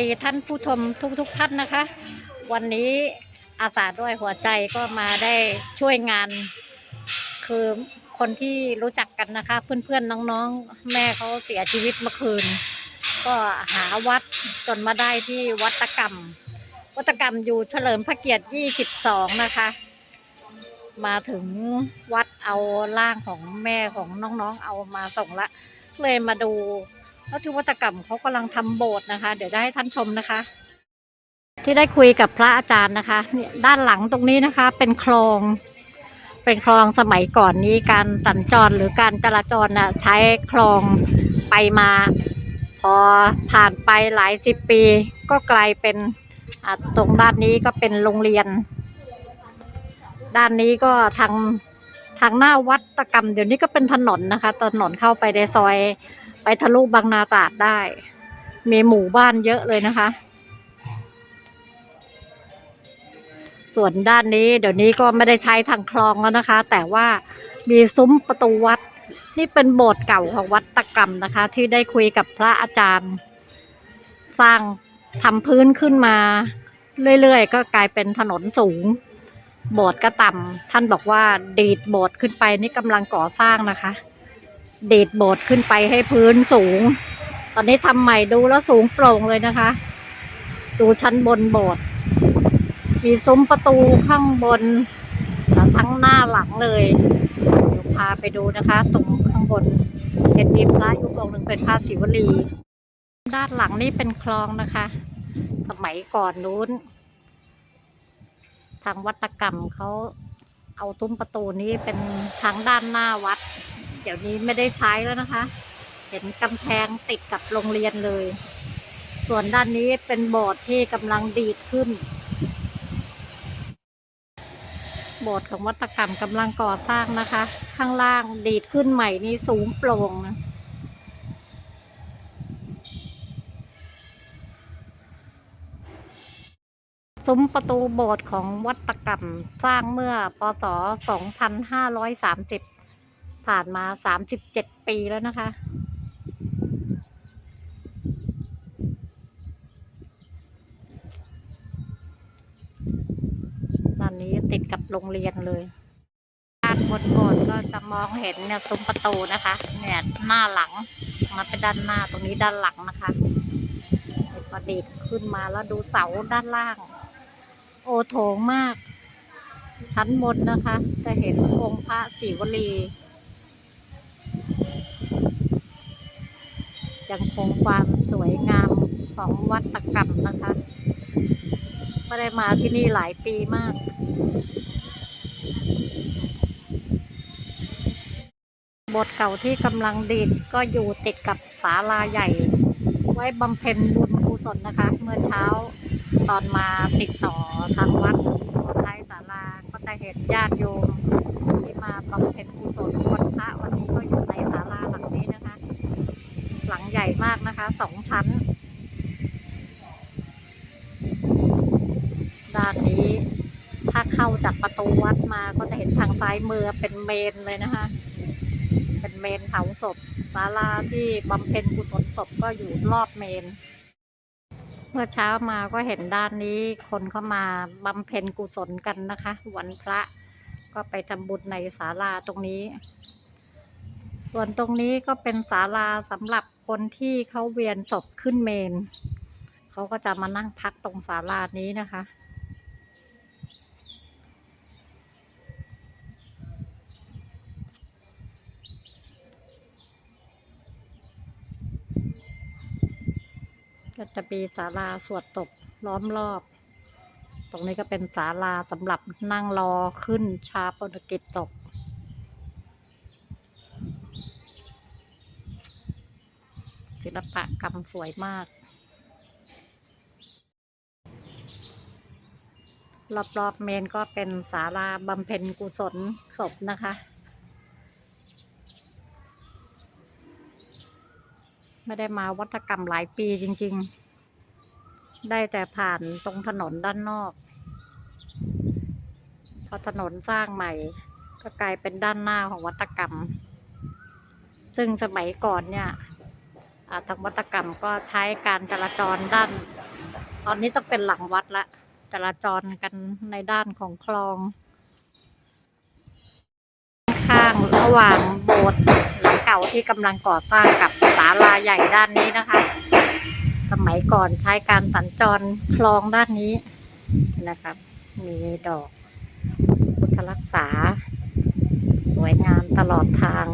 ดีท่านผู้ชมทุกๆทท่านนะคะ วันนี้อาสาด้วยหัวใจก็มาได้ช่วยงาน คือคนที่รู้จักกันนะคะ เพื่อนๆน้องๆ แม่เขาเสียชีวิตเมื่อคืน ก็หาวัดจนมาได้ที่วัดตะกรรม วัตกรรมอยู่เฉลิมพระเกียรติ 22 นะคะ มาถึงวัดเอาร่างของแม่ของน้องๆเอามาส่งละเลยมาดู แล้วที่วัตกรรมเขากำลังทำโบสถ์นะคะ เดี๋ยวจะให้ท่านชมนะคะ ที่ได้คุยกับพระอาจารย์นะคะเนี่ยด้านหลังตรงนี้นะคะ เป็นคลอง เป็นคลองสมัยก่อนนี้การสัญจรหรือการจราจรน่ะใช้คลองไปมา พอผ่านไปหลายสิบปี ก็กลายเป็นอ่าตรงด้านนี้ก็เป็นโรงเรียน ด้านนี้ก็ทาง ทางหน้าวัดตะกรรมเดี๋ยวนี้ก็เป็นถนนนะคะถนนเข้าไปในซอยไปทะลุบางนาตราดได้ มีหมู่บ้านเยอะเลยนะคะ ส่วนด้านนี้เดี๋ยวนี้ก็ไม่ได้ใช้ทางคลองแล้วนะคะ แต่ว่ามีซุ้มประตูวัด นี่เป็นโบสถ์เก่าของวัดตะกรรมนะคะ ที่ได้คุยกับพระอาจารย์ สร้างทำพื้นขึ้นมา เรื่อยๆ ก็กลายเป็นถนนสูง โบสถ์ก็ต่ำท่านบอกว่าดีดโบสถ์ขึ้นไปนี่กำลังก่อสร้างนะคะ ดีดโบสถ์ขึ้นไปให้พื้นสูง ตอนนี้ทำใหม่ดูแล้วสูงโปร่งเลยนะคะ ดูชั้นบนโบสถ์มีซุ้มประตูข้างบนทั้งหน้าหลังเลยเดี๋ยวพาไปดูนะคะตรงข้างบนเห็นมีพระยุคองค์หนึ่งเป็นพระศิวลี ด้านหลังนี่เป็นคลองนะคะ สมัยก่อนนู้น ทางวัตกรรมเขาเอาตุ้มประตูนี้เป็นทางด้านหน้าวัด เดี๋ยวนี้ไม่ได้ใช้แล้วนะคะ เห็นกำแพงติดกับโรงเรียนเลย ส่วนด้านนี้เป็นโบสถ์ที่กำลังดีดขึ้น โบสถ์ของวัตกรรมกำลังก่อสร้างนะคะ ข้างล่างดีดขึ้นใหม่นี่สูงโปร่งนะ ซุ้มประตูโบสถ์ของวัตกรรมสร้างเมื่อปศ2530 ผ่านมา 37 ปีแล้วนะคะ ตอนนี้ติดกับโรงเรียนเลยด้านบนโบสถ์ก็จะมองเห็นเนี่ยซุ้มประตูนะคะ เนี่ยหน้าหลังมาเป็นด้านหน้าตรงนี้ด้านหลังนะคะประดิษฐ์ขึ้นมาแล้วดูเสาด้านล่าง โอโถงมาก ชั้นบนนะคะ จะเห็นองค์พระศิวลี ยังคงความสวยงามของวัดตะกรรมนะคะไม่ได้มาที่นี่หลายปีมากบทเก่าที่กำลังดีดก็อยู่ติดกับศาลาใหญ่ ไว้บำเพ็ญบุญกุศลนะคะ เมื่อเช้า ตอนมาติดต่อทางวัดท้ายศาลาก็จะเห็นญาติโยมที่มาบำเพ็ญกุศลวันพระวันนี้ก็อยู่ในศาลาหลังนี้นะคะ หลังใหญ่มากนะคะสองชั้น ด้านนี้ถ้าเข้าจากประตูวัดมาก็จะเห็นทางซ้ายมือเป็นเมนเลยนะคะ เป็นเมนเผาศพศาลาที่บำเพ็ญกุศลศพก็อยู่รอบเมน มื่อเช้ามาก็เห็นด้านนี้คนเข้ามาบำเพ็ญกุศลกันนะคะ วันพระ ก็ไปทำบุญในศาลาตรงนี้ ส่วนตรงนี้ก็เป็นศาลาสำหรับคนที่เขาเวียนศพขึ้นเมน เขาก็จะมานั่งพักตรงศาลานี้นะคะ ก็จะมีศาลาสวดตบล้อมรอบ ตรงนี้ก็เป็นศาลาสำหรับนั่งรอขึ้นชาปนกิจศพศิลปะกรรมสวยมาก รอบๆเมนก็เป็นศาลาบำเพ็ญกุศลศพนะคะ ไม่ได้มาวัฒกรรมหลายปีจริง ๆ ได้แต่ผ่านตรงถนนด้านนอก พอถนนสร้างใหม่ ก็กลายเป็นด้านหน้าของวัตกรรม ซึ่งสมัยก่อนเนี่ยทางวัตกรรมก็ใช้การจราจรด้าน ตอนนี้ต้องเป็นหลังวัดละจราจรกันในด้านของคลอง ข้างระหว่างโบสถ์ เก่าที่กำลังก่อสร้างกับศาลาใหญ่ด้านนี้นะคะ สมัยก่อนใช้การสัญจรคลองด้านนี้นะครับ มีดอกพุทธรักษา สวยงามตลอดทาง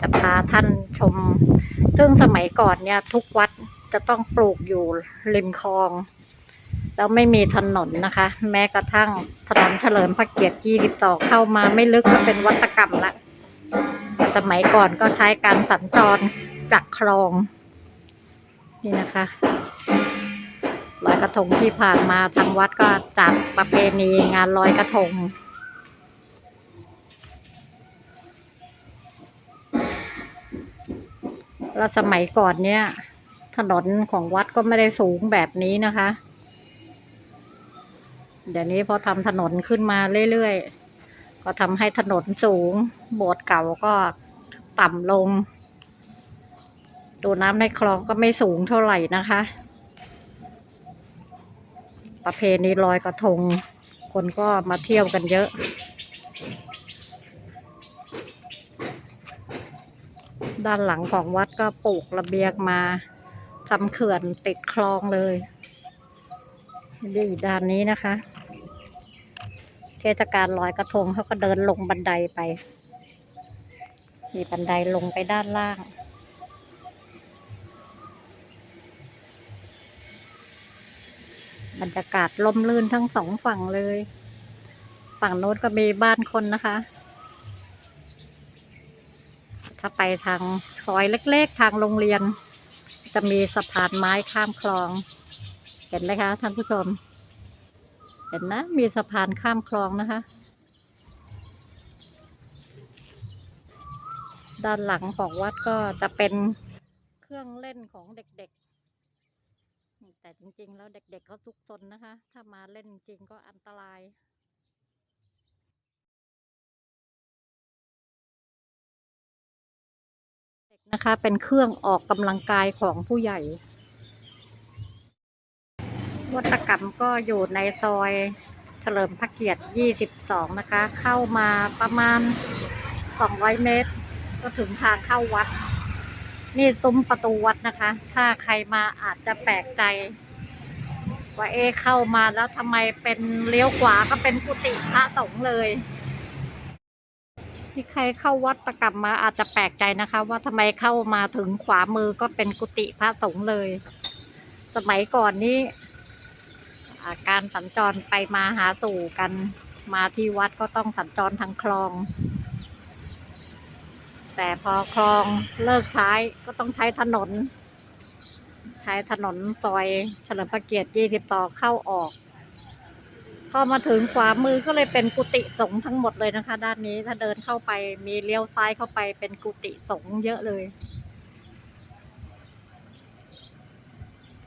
จะพาท่านชม ซึ่งสมัยก่อนเนี่ย ทุกวัดจะต้องปลูกอยู่ริมคลอง แล้วไม่มีถนนนะคะ แม้กระทั่งถนนเฉลิมพระเกียรติยี่สิบต่อเข้ามาไม่ลึกก็เป็นวัตกรรมละสมัยก่อนก็ใช้การสัญจรจากคลอง นี่นะคะลอยกระทงที่ผ่านมาทางวัดก็จัดประเพณีงานลอยกระทงแล้วสมัยก่อนเนี่ย ถนนของวัดก็ไม่ได้สูงแบบนี้นะคะ เดี๋ยวนี้พอทำถนนขึ้นมาเรื่อยๆ ก็ทำให้ถนนสูง โบสถ์เก่าก็ต่ำลง ดูน้ำในคลองก็ไม่สูงเท่าไหร่นะคะ ประเพณีลอยกระทง คนก็มาเที่ยวกันเยอะด้านหลังของวัดก็ปลูกระเบียงมาทำเขื่อนติดคลองเลยนี่ด้านนี้นะคะ เทศกาลลอยกระทงเขาก็เดินลงบันไดไป มีบันไดลงไปด้านล่าง บรรยากาศลมลื่นทั้งสองฝั่งเลย ฝั่งโน้นก็มีบ้านคนนะคะ ถ้าไปทางซอยเล็ก ๆ ทางโรงเรียน จะมีสะพานไม้ข้ามคลอง เห็นไหมคะท่านผู้ชม ห็นนะ มีสะพานข้ามคลองนะคะ ด้านหลังของวัดก็จะเป็นเครื่องเล่นของเด็กๆ แต่จริงๆ แล้วเด็กๆเขาทุกซนนะคะ ถ้ามาเล่นจริงก็อันตรายนะคะ เป็นเครื่องออกกำลังกายของผู้ใหญ่ วัตกรรมก็อยู่ในซอยเฉลิมพระเกียรติ 22 นะคะ เข้ามาประมาณ 200 เมตร ก็ถึงทางเข้าวัด นี่ซุ้มประตูวัดนะคะ ถ้าใครมาอาจจะแปลกใจ ว่าเอเข้ามาแล้วทำไมเป็นเลี้ยวขวาก็เป็นกุฏิพระสงฆ์เลยที่ใครเข้าวัดประกรรมมาอาจจะแปลกใจนะคะ ว่าทำไมเข้ามาถึงขวามือก็เป็นกุฏิพระสงฆ์เลย สมัยก่อนนี้ การสัญจรไปมาหาสู่กันมาที่วัดก็ต้องสัญจรทางคลอง แต่พอคลองเลิกใช้ก็ต้องใช้ถนน ใช้ถนนซอยเฉลิมพระเกียรติ20ต่อเข้าออกพอมาถึงขวามือก็เลยเป็นกุฏิสงฆ์ทั้งหมดเลยนะคะ ด้านนี้ถ้าเดินเข้าไปมีเลี้ยวซ้ายเข้าไปเป็นกุฏิสงฆ์เยอะเลย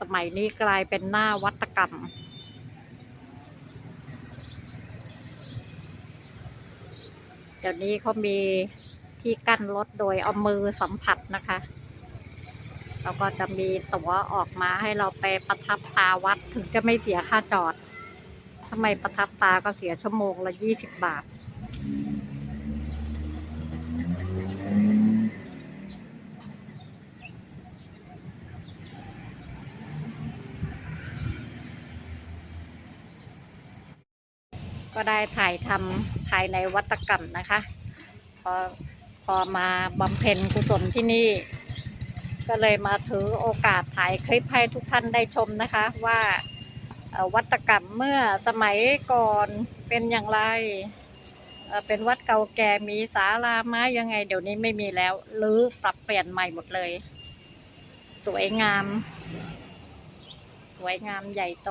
สมัยนี้กลายเป็นหน้าวัตกรรม เดี๋ยวนี้เขามีที่กั้นรถโดยเอามือสัมผัสนะคะแล้วก็จะมีตั๋วออกมาให้เราไปประทับตาวัดถึงจะไม่เสียค่าจอดทำไมประทับตาก็เสียชั่วโมงละยี่สิบบาท ก็ได้ถ่ายทำภายในวัตกรรมนะคะ พอพอมาบำเพ็ญกุศลที่นี่ ก็เลยมาถือโอกาสถ่ายคลิปให้ทุกท่านได้ชมนะคะว่าวัตกรรมเมื่อสมัยก่อนเป็นอย่างไร เป็นวัดเก่าแก่มีศาลาไม้ยังไง เดี๋ยวนี้ไม่มีแล้วหรือปรับเปลี่ยนใหม่หมดเลย สวยงาม สวยงามใหญ่โต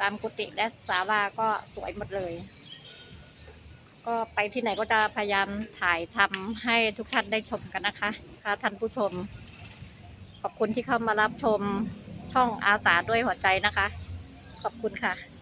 ตามกุฏิและศาลาก็สวยหมดเลย ก็ไปที่ไหนก็จะพยายามถ่ายทำให้ทุกท่านได้ชมกันนะคะค่ะท่านผู้ชม ขอบคุณที่เข้ามารับชมช่องอาสาด้วยหัวใจนะคะ ขอบคุณค่ะ